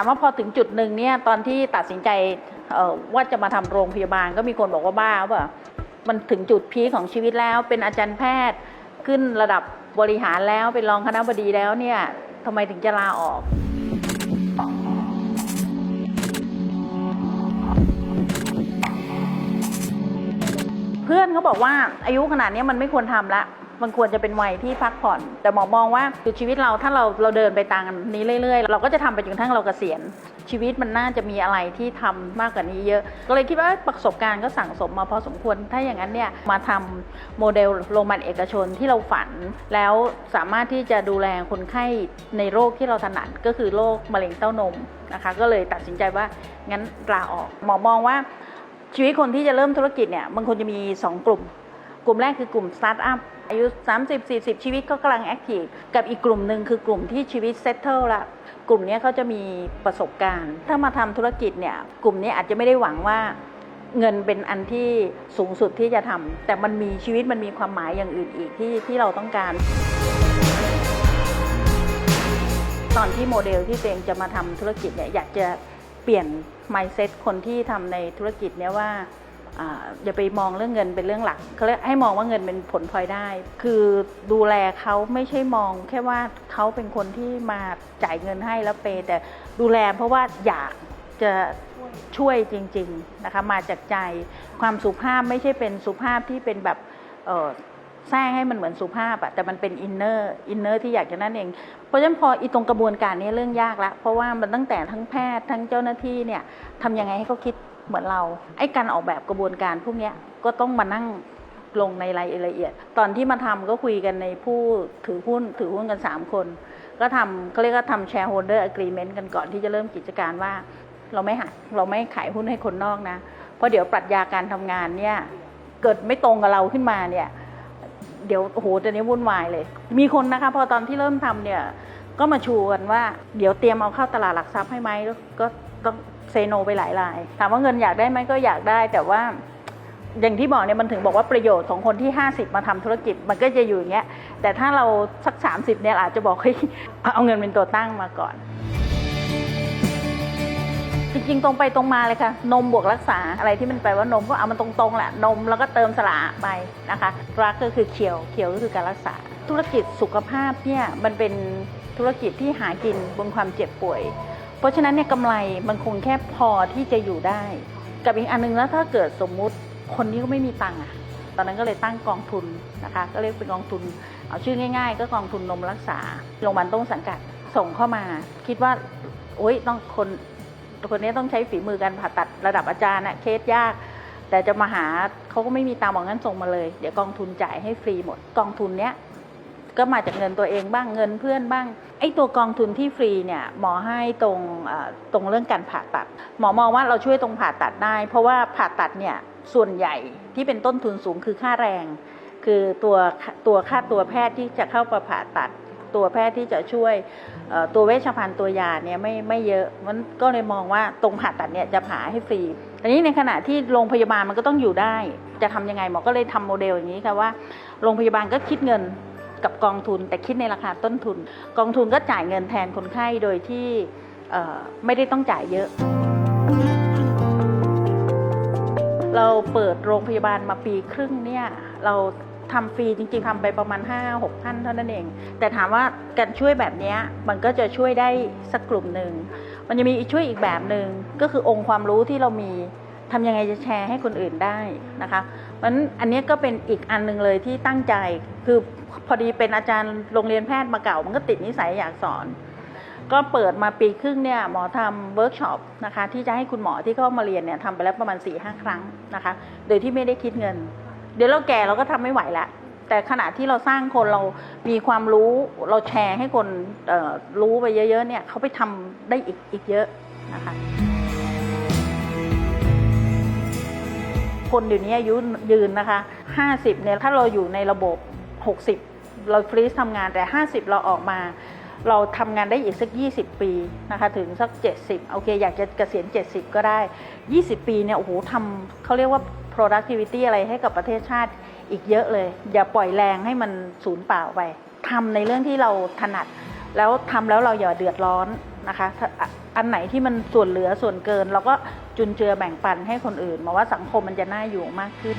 ามว่าพอถึงจุดหนึ่งเนี่ยตอนที่ตัดสินใจว่าจะมาทำโรงพยาบาลก็มีคนบอกว่าบ้าเปล่ามันถึงจุดพีคของชีวิตแล้ว เป็นอาจารย์แพทย์ขึ้นระดับบริหารแล้วเป็นรองคณะบดีแล้วเนี่ยทำไมถึงจะลาออกเพื่อนเขาบอกว่าอายุขนาดนี้มันไม่ควรทำละ มันควรจะเป็นวัยที่พักผ่อน แต่หมอมองว่าคือชีวิตเราถ้าเราเราเดินไปตามนี้เรื่อยๆ เราก็จะทำไปจนกระทั่งเราเกษียณ ชีวิตมันน่าจะมีอะไรที่ทำมากกว่านี้เยอะ ก็เลยคิดว่าประสบการณ์ก็สั่งสมมาพอสมควรถ้าอย่างนั้นเนี่ยมาทำโมเดลโรงพยาบาลเอกชนที่เราฝัน แล้วสามารถที่จะดูแลคนไข้ในโรคที่เราถนัดก็คือโรคมะเร็งเต้านมนะคะก็เลยตัดสินใจว่างั้นลาออก หมอมองว่าชีวิตคนที่จะเริ่มธุรกิจเนี่ยมันควรจะมี 2 กลุ่ม กลุ่มแรกคือกลุ่มสตาร์ทอัพ อายุ 30 40 ชีวิตก็กำลังแอคทีฟกับอีกกลุ่มหนึ่งคือกลุ่มที่ชีวิตเซตเทิลละกลุ่มนี้เขาจะมีประสบการณ์ ถ้ามาทำธุรกิจเนี่ยกลุ่มนี้อาจจะไม่ได้หวังว่าเงินเป็นอันที่สูงสุดที่จะทำแต่มันมีชีวิตมันมีความหมายอย่างอื่นอีกที่ที่เราต้องการ ตอนที่โมเดลที่เองจะมาทำธุรกิจเนี่ยอยากจะเปลี่ยน mindset คนที่ทำในธุรกิจเนี่ยว่า อย่าไปมองเรื่องเงินเป็นเรื่องหลักเขาเรียกให้มองว่าเงินเป็นผลพลอยได้ คือดูแลเขาไม่ใช่มองแค่ว่าเขาเป็นคนที่มาจ่ายเงินให้แล้วเปย์แต่ดูแลเพราะว่าอยากจะช่วยจริง ๆนะคะมาจากใจความสุภาพไม่ใช่เป็นสุภาพที่เป็นแบบแทรกให้มันเหมือนสุภาพอะแต่มันเป็นอินเนอร์อินเนอร์ที่อยากจะนั่นเอง เพราะฉะนั้นพออีตรงกระบวนการนี้เรื่องยากละเพราะว่ามันตั้งแต่ทั้งแพทย์ทั้งเจ้าหน้าที่เนี่ยทำยังไงให้เขาคิด เหมือนเราไอ้การออกแบบกระบวนการพวกนี้ก็ต้องมานั่งลงในรายละเอียด ตอนที่มาทำก็คุยกันในผู้ถือหุ้นถือหุ้นกัน 3 คน ก็ทำเขาเรียกว่าทำ shareholder agreement กันก่อนที่จะเริ่มกิจการว่า เราไม่หาเราไม่ขายหุ้นให้คนนอกนะ เพราะเดี๋ยวปรัชญาการทำงานเนี่ยเกิดไม่ตรงกับเราขึ้นมาเนี่ยเดี๋ยวโหตอนนี้วุ่นวายเลย มีคนนะคะพอตอนที่เริ่มทำเนี่ยก็มาชูกันว่า เดี๋ยวเตรียมเอาเข้าตลาดหลักทรัพย์ให้ไหมก็ต้อง เซโนไปหลายราย ถามว่าเงินอยากได้ไหมก็อยากได้ แต่ว่าอย่างที่บอกเนี่ยมันถึงบอกว่าประโยชน์ของคนที่ 50 มาทำธุรกิจมันก็จะอยู่อย่างเงี้ยแต่ถ้าเราสัก 30เนี่ยอาจจะบอกเฮ้ยเอาเงินเป็นตัวตั้งมาก่อนจริงๆตรงไปตรงมาเลยค่ะ นมบวกรักษาอะไรที่มันแปลว่านมก็เอามันตรงๆแหละนมแล้วก็เติมสละไปนะคะรักก็คือเขียวเขียวก็คือการรักษา ธุรกิจสุขภาพเนี่ยมันเป็นธุรกิจที่หากินบนความเจ็บป่วย เพราะฉะนั้นเนี่ยกำไรมันคงแค่พอที่จะอยู่ได้ กับอีกอันหนึงแล้วถ้าเกิดสมมุติคนนี้ก็ไม่มีตังค์อะตอนนั้นก็เลยตั้งกองทุนนะคะ ก็เรียกเป็นกองทุนเอาชื่อง่าย ๆ ก็กองทุนนมรักษาโรงพยาบาลต้นสังกัดส่งเข้ามา คิดว่าโอ๊ยต้องคนคนนี้ต้องใช้ฝีมือการผ่าตัดระดับอาจารย์นะเคสยาก แต่จะมาหาเขาก็ไม่มีตามบอกงั้นส่งมาเลย เดี๋ยวกองทุนจ่ายให้ฟรีหมด กองทุนเนี้ย ก็มาจากเงินตัวเองบ้างเงินเพื่อนบ้างไอ้ตัวกองทุนที่ฟรีเนี่ยหมอให้ตรงตรงเรื่องการผ่าตัด หมอมองว่าเราช่วยตรงผ่าตัดได้ เพราะว่าผ่าตัดเนี่ยส่วนใหญ่ที่เป็นต้นทุนสูงคือค่าแรง คือตัวตัวค่าตัวแพทย์ที่จะเข้ามาผ่าตัด ตัวแพทย์ที่จะช่วยตัวเวชภัณฑ์ตัวยาเนี่ยไม่ไม่เยอะมันก็เลยมองว่าตรงผ่าตัดเนี่ยจะผ่าให้ฟรีอันนี้ในขณะที่โรงพยาบาลมันก็ต้องอยู่ได้ จะทำยังไงหมอก็เลยทำโมเดลอย่างนี้ค่ะว่าโรงพยาบาลก็คิดเงิน กับกองทุนแต่คิดในราคาต้นทุน กองทุนก็จ่ายเงินแทนคนไข้โดยที่ไม่ได้ต้องจ่ายเยอะ เราเปิดโรงพยาบาลมาปีครึ่งเนี่ยเราทำฟรีจริงๆทำไปประมาณ 5 6ท่านเท่านั้นเอง แต่ถามว่าการช่วยแบบนี้มันก็จะช่วยได้สักกลุ่มหนึ่ง มันจะมีช่วยอีกแบบหนึ่งก็คือองค์ความรู้ที่เรามี ทำยังไงจะแชร์ให้คนอื่นได้นะคะเพราะฉะนั้นอันนี้ก็เป็นอีกอันหนึ่งเลยที่ตั้งใจคือพอดีเป็นอาจารย์โรงเรียนแพทย์มาเก่า มันก็ติดนิสัยอยากสอน ก็เปิดมาปีครึ่งเนี่ยหมอทำเวิร์กช็อปนะคะที่จะให้คุณหมอที่เข้ามาเรียนเนี่ยทำไปแล้วประมาณ4ี่ห้าครั้งนะคะโดยที่ไม่ได้คิดเงิน เดี๋ยวเราแก่เราก็ทำไม่ไหวละแต่ขณะที่เราสร้างคนเรามีความรู้เราแชร์ให้คนรู้ไปเยอะๆเนี่ยเขาไปทำได้อีกอีกเยอะนะคะ คนเดี๋ยวนี้อายุยืนนะคะ 50เนี่ยถ้าเราอยู่ในระบบ 60 เราฟรีซทำงานแต่ 50 เราออกมา เราทำงานได้อีกสัก 20 ปีนะคะถึงสัก 70 โอเค อยากจะเกษียณ 70 ก็ได้ 20 ปีเนี่ยโอ้โหทำเขาเรียกว่า productivity อะไรให้กับประเทศชาติอีกเยอะเลย อย่าปล่อยแรงให้มันสูญเปล่าไปทำในเรื่องที่เราถนัดแล้วทำแล้วเราอย่าเดือดร้อนนะคะ อันไหนที่มันส่วนเหลือส่วนเกิน เราก็จุนเจือแบ่งปันให้คนอื่นมาว่าสังคมมันจะน่าอยู่มากขึ้น